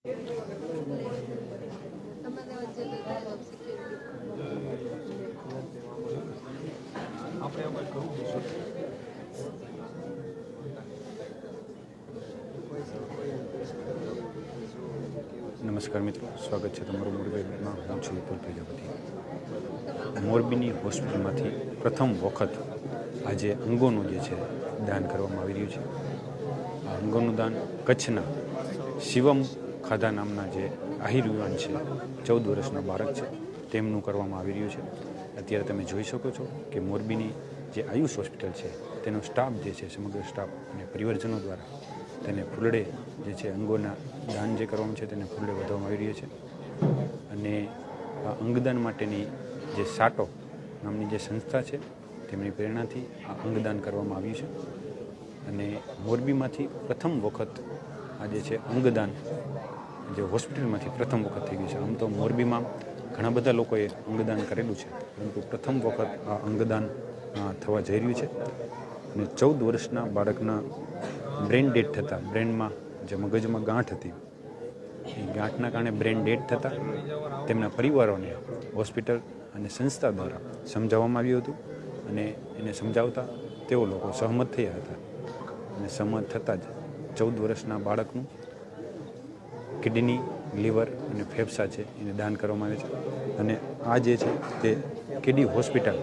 નમસ્કાર મિત્રો, સ્વાગત છે તમારું મોરબીમાં હું છું વિપુલ પ્રજાપતિ. મોરબીની હોસ્પિટલમાંથી પ્રથમ વખત આજે અંગોનું જે છે દાન કરવામાં આવી રહ્યું છે. આ અંગોનું દાન કચ્છના શિવમ ખાધા નામના જે આહિર યુવાન છે, ચૌદ વર્ષના બાળક છે, તેમનું કરવામાં આવી રહ્યું છે. અત્યારે તમે જોઈ શકો છો કે મોરબીની જે આયુષ હોસ્પિટલ છે, તેનો સ્ટાફ જે છે, સમગ્ર સ્ટાફ અને પરિવારજનો દ્વારા તેને ફૂલડે જે છે, અંગોના દાન જે કરવાનું છે, તેને ફૂલડે વધવામાં આવી રહ્યો છે. અને અંગદાન માટેની જે સાટો નામની જે સંસ્થા છે, તેમની પ્રેરણાથી આ અંગદાન કરવામાં આવ્યું છે. અને મોરબીમાંથી પ્રથમ વખત આ જે છે, અંગદાન જે હોસ્પિટલમાંથી પ્રથમ વખત થઈ ગઈ છે. આમ તો મોરબીમાં ઘણા બધા લોકોએ અંગદાન કરેલું છે. પરંતુ પ્રથમ વખત આ અંગદાન થવા જઈ રહ્યું છે. અને ચૌદ વર્ષના બાળકના બ્રેન ડેડ થતાં બ્રેનમાં જે મગજમાં ગાંઠ હતી, એ ગાંઠના કારણે બ્રેન ડેડ થતાં તેમના પરિવારોને હોસ્પિટલ અને સંસ્થા દ્વારા સમજાવવામાં આવ્યું હતું અને એને સમજાવતા તેઓ લોકો સહમત થયા હતા. અને સહમત થતાં જ ચૌદ વર્ષના બાળકનું કિડની લીવર અને ફેફસા છે એને દાન કરવામાં આવે છે. અને આ જે છે તે કેડી હોસ્પિટલ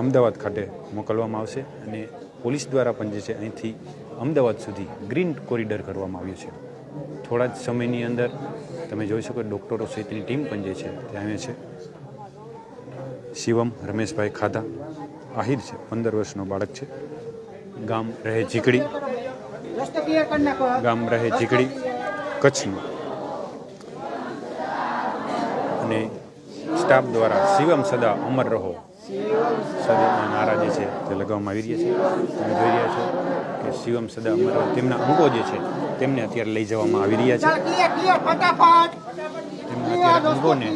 અમદાવાદ ખાતે મોકલવામાં આવશે અને પોલીસ દ્વારા પણ જે છે અહીંથી અમદાવાદ સુધી ગ્રીન કોરિડોર કરવામાં આવ્યું છે. થોડા જ સમયની અંદર તમે જોઈ શકો ડૉક્ટરો સહિતની ટીમ પણ જે છે તે આવે છે. શિવમ રમેશભાઈ ખાધા આહિર છે પંદર વર્ષનો બાળક છે. ગામ રહે ઝીકડી. ગામ રહે ઝીકડી. કચ્છનું અને સ્ટાફ દ્વારા શિવમ સદા અમર રહો. સદાના નારા જે છે તે લગાવવામાં આવી રહ્યા છે. તમે જોઈ રહ્યા છો કે શિવમ સદા અમર રહો. તેમના અંગો જે છે તેમને અત્યારે લઈ જવામાં આવી રહ્યા છે. તેમના અત્યારે અંગોને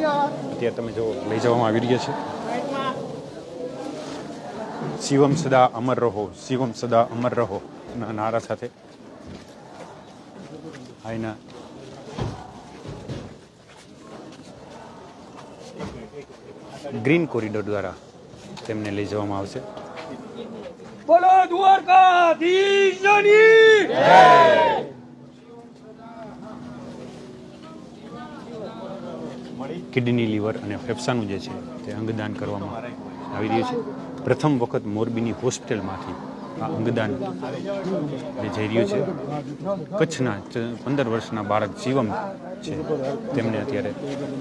અત્યારે તમે જો લઈ જવામાં આવી રહ્યા છે. શિવમ સદા અમર રહો શિવમ સદા અમર રહો. નારા સાથે આ ગ્રીન કોરિડોર દ્વારા તેમને લઈ જવામાં આવશે. બોલો દ્વારકાધીશની! કિડની લીવર અને ફેફસાનું જે છે તે અંગદાન કરવામાં આવી રહ્યું છે. પ્રથમ વખત મોરબીની હોસ્પિટલમાંથી આ અંગદાન જે જઈ રહ્યું છે. કચ્છના પંદર વર્ષના બાળક જીવમ છે તેમને અત્યારે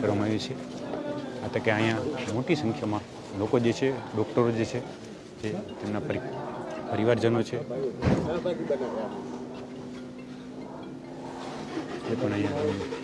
કરવામાં આવ્યું છે. આ કે અહીંયા મોટી સંખ્યામાં લોકો જે છે, ડૉક્ટરો જે છે, જે તેમના પરિ, પરિવારજનો છે, એ પણ અહીંયા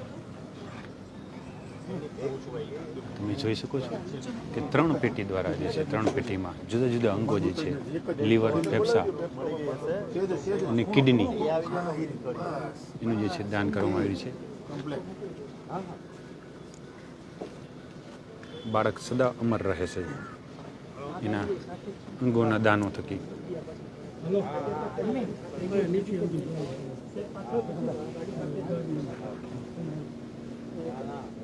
તમે જોઈ શકો છો કે ત્રણ પેટી દ્વારા જે છે, ત્રણ પેટીમાં જુદા જુદા અંગો જે છે, લીવર, ફેફસા અને કિડની, એનું જે છે દાન કરવામાં આવ્યું છે. બાળક સદા અમર રહે છે. એના અંગોના દાનો થકી.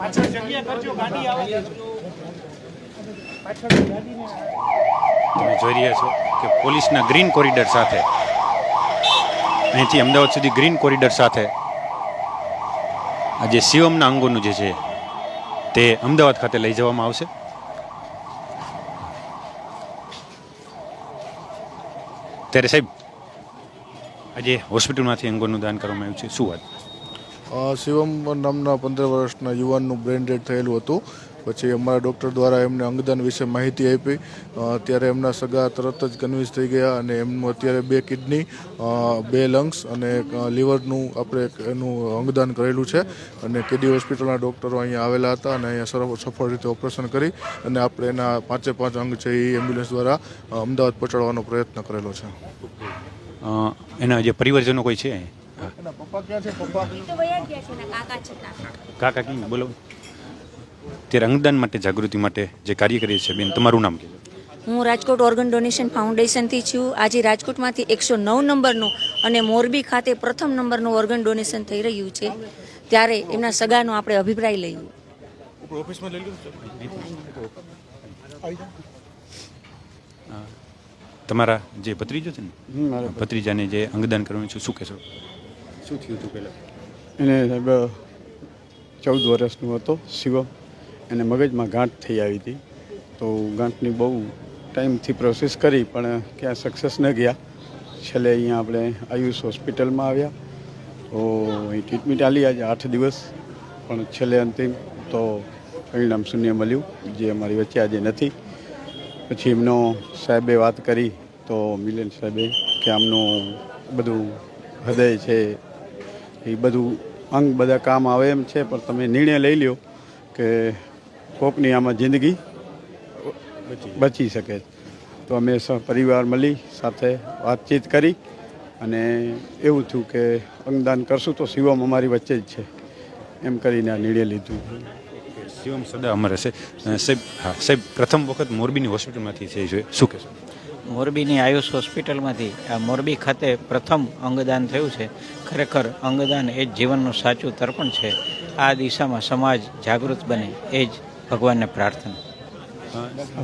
પાછળ જગ્યા કરજો, ગાડી આવે. તમે જોઈ રહ્યા છો કે પોલીસના ગ્રીન કોરિડોર સાથે, અહીંથી અમદાવાદ સુધી ગ્રીન કોરિડોર સાથે આ જે શિવમના અંગોનું જે છે, તે અમદાવાદ ખાતે લઈ જવામાં આવશે. ત્યારે સાહેબ, આજે હોસ્પિટલમાંથી અંગોનું દાન કરવામાં આવ્યું છે. શું વાત? શિવમ નામના પંદર વર્ષના યુવાનનું બ્રેન ડેડ થયેલું હતું. પછી અમારા ડૉક્ટર દ્વારા એમને અંગદાન વિશે માહિતી આપી. ત્યારે એમના સગા તરત જ કન્વિન્સ થઈ ગયા અને એમનું અત્યારે બે કિડની બે લંગ્સ અને લીવરનું આપણે એનું અંગદાન કરેલું છે. અને કેડી હોસ્પિટલના ડૉક્ટરો અહીંયા આવેલા હતા અને અહીંયા સફળ રીતે ઓપરેશન કરી અને આપણે એના પાંચે પાંચ અંગ છે એ એમ્બ્યુલન્સ દ્વારા અમદાવાદ પહોંચાડવાનો પ્રયત્ન કરેલો છે. એના જે પરિવારજનો કોઈ છે. એના પપ્પા ક્યાં છે? પપ્પા તો વયા ગયા છે એના કાકા છે કાકા. કાકા કી બોલો. તે રંગદાન માટે જાગૃતિ માટે જે કાર્ય કરીએ છીએ બેન તમારું નામ કહેજો. હું રાજકોટ ઓર્ગન ડોનેશન ફાઉન્ડેશનથી છું. આજે રાજકોટમાંથી એકસો નવ નંબરનું અને મોરબી ખાતે પ્રથમ નંબરનું ઓર્ગન ડોનેશન થઈ રહ્યું છે. ત્યારે એમના સગાનો આપણે અભિપ્રાય લઈએ. તમારા જે ભત્રીજો છે ને ભત્રીજાને જે અંગદાન કરવાનું છે શું કહેશો? શું થયું હતું પહેલાં? એને સાહેબ ચૌદ વર્ષનો હતો શિવમ એને મગજમાં ગાંઠ થઈ આવી હતી. તો ગાંઠની બહુ ટાઈમથી પ્રોસેસ કરી, પણ ક્યાં સક્સેસ ન ગયા. છેલ્લે અહીંયા આપણે આયુષ હોસ્પિટલમાં આવ્યા. તો અહીં ટ્રીટમેન્ટ આલી આજે આઠ દિવસ. પણ છેલ્લે અંતિમ તો પરિણામ શૂન્ય મળ્યું, જે અમારી વચ્ચે આજે નથી. પછી એમનો સાહેબે વાત કરી, તો મિલન સાહેબે કે આમનું બધું હૃદય છે એ બધું અંગ બધા કામ આવે એમ છે પણ તમે નિર્ણય લઈ લ્યો કે કોકની આમાં જિંદગી બચી શકે. તો અમે સ પરિવાર મળી સાથે વાતચીત કરી અને એવું થયું કે અંગદાન કરશું તો શિવમ અમારી વચ્ચે જ છે. એમ કરીને આ નિર્ણય લીધું. શિવમ સદા અમર હશે સાહેબ હા સાહેબ પ્રથમ વખત મોરબીની હોસ્પિટલમાંથી છે જોઈએ શું કહેશો? મોરબીની આયુષ હોસ્પિટલમાંથી આ મોરબી ખાતે પ્રથમ અંગદાન થયું છે. ખરેખર અંગદાન એ જ જીવનનું સાચું તર્પણ છે. આ દિશામાં સમાજ જાગૃત બને એ જ ભગવાનને પ્રાર્થના.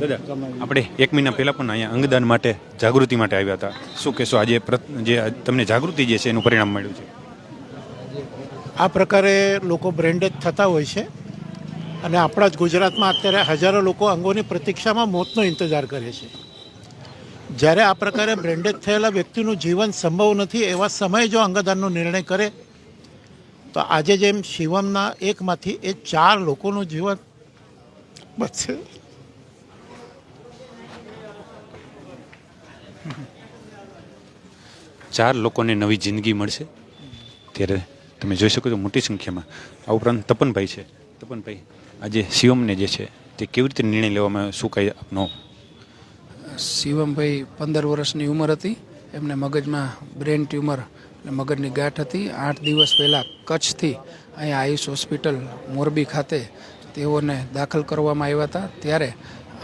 દાદા આપણે એક મહિના પહેલાં પણ અહીંયા અંગદાન માટે જાગૃતિ માટે આવ્યા હતા. શું કહેશો આજે જે તમને જાગૃતિ જે છે એનું પરિણામ મળ્યું છે? આ પ્રકારે લોકો બ્રેન્ડેજ થતા હોય છે અને આપણા જ ગુજરાતમાં અત્યારે હજારો લોકો અંગોની પ્રતીક્ષામાં મોતનો ઇંતજાર કરે છે. જ્યારે આ પ્રકારે બ્રેન્ડેજ થયેલા વ્યક્તિનું જીવન સંભવ નથી, એવા સમયે જો અંગદાનનો નિર્ણય કરે, તો આજે જેમ શિવમના એકમાંથી એ ચાર લોકોનું જીવન બચશે. ચાર લોકોને નવી જિંદગી મળશે? ત્યારે તમે જોઈ શકો છો મોટી સંખ્યામાં. આ ઉપરાંત તપનભાઈ છે. તપનભાઈ, આજે શિવમને જે છે, તે કેવી રીતે નિર્ણય લેવામાં શું કાંઈ આપનો શિવમભાઈ પંદર વર્ષની ઉંમર હતી. એમને મગજમાં બ્રેન ટ્યુમર એટલે મગજની ગાંઠ હતી. આઠ દિવસ પહેલાં કચ્છથી અહીંયા આયુષ હોસ્પિટલ મોરબી ખાતે તેઓને દાખલ કરવામાં આવ્યા હતા. ત્યારે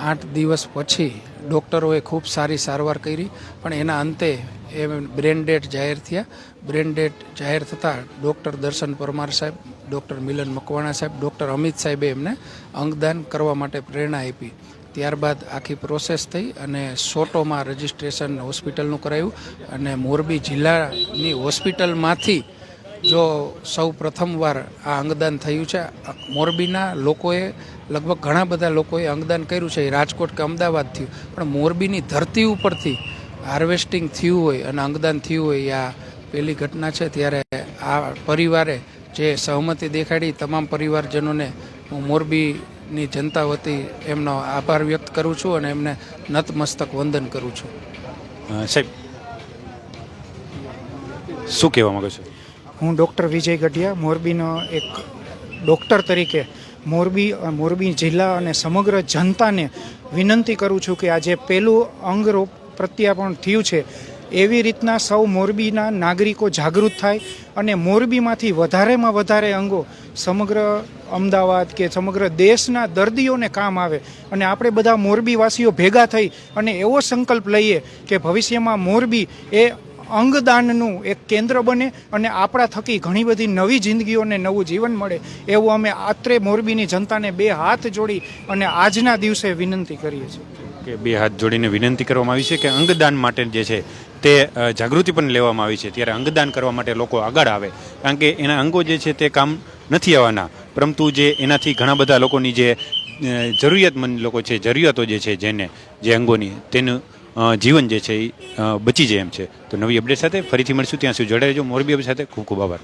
આઠ દિવસ પછી ડૉક્ટરોએ ખૂબ સારી સારવાર કરી, પણ એના અંતે એ બ્રેન ડેડ જાહેર થયા. બ્રેન ડેડ જાહેર થતાં ડૉક્ટર દર્શન પરમાર સાહેબ, ડૉક્ટર મિલન મકવાણા સાહેબ, ડૉક્ટર અમિત સાહેબે એમને અંગદાન કરવા માટે પ્રેરણા આપી. ત્યારબાદ આખી પ્રોસેસ થઈ અને સોટોમાં રજિસ્ટ્રેશન હોસ્પિટલનું કરાયું અને મોરબી જિલ્લાની હોસ્પિટલમાંથી જો સૌ પ્રથમવાર આ અંગદાન થયું છે, મોરબીના લોકોએ લગભગ ઘણા બધા લોકોએ અંગદાન કર્યું છે રાજકોટ કે અમદાવાદ થયું. પણ મોરબીની ધરતી ઉપરથી હાર્વેસ્ટિંગ થયું હોય અને અંગદાન થયું હોય આ પહેલી ઘટના છે, ત્યારે આ પરિવારે જે સહમતિ દેખાડી, તમામ પરિવારજનોને હું મોરબીની જનતા વતી એમનો આભાર વ્યક્ત કરું છું અને એમને નતમસ્તક વંદન કરું છું. સાહેબ શું કહેવા માંગુ છો? હું ડૉક્ટર વિજય ગઢિયા મોરબીનો એક ડૉક્ટર તરીકે મોરબી મોરબી જિલ્લા અને સમગ્ર જનતાને વિનંતી કરું છું કે આજે પહેલું અંગરોપ પ્રત્યાપણ થયું છે. એવી રીતના સૌ મોરબીના નાગરિકો જાગૃત થાય અને મોરબીમાંથી વધારેમાં વધારે અંગો સમગ્ર અમદાવાદ કે સમગ્ર દેશના દર્દીઓને કામ આવે અને આપણે બધા મોરબીવાસીઓ ભેગા થઈ અને એવો સંકલ્પ લઈએ કે ભવિષ્યમાં મોરબી એ અંગદાનનું એક કેન્દ્ર બને અને આપણા થકી ઘણી બધી નવી જિંદગીઓને નવું જીવન મળે એવું અમે આત્રે મોરબીની જનતાને બે હાથ જોડી અને આજના દિવસે વિનંતી કરીએ છીએ. કે બે હાથ જોડીને વિનંતી કરવામાં આવી છે કે અંગદાન માટે જે છે તે જાગૃતિ પણ લેવામાં આવી છે. ત્યારે અંગદાન કરવા માટે લોકો આગળ આવે. કારણ કે એના અંગો જે છે તે કામ નથી આવવાના. પરંતુ જે એનાથી ઘણા બધા લોકોની જે જરૂરિયાતમંદ લોકો છે, જરૂરિયાતો જે છે, જેને, જે અંગોની, તેનું જીવન જે છે એ બચી જાય એમ છે. તો નવી અપડેટ સાથે ફરીથી મળશું. ત્યાં સુધી જોડાઈ રહેજો. મોરબી અપડેટ સાથે ખૂબ ખૂબ આભાર.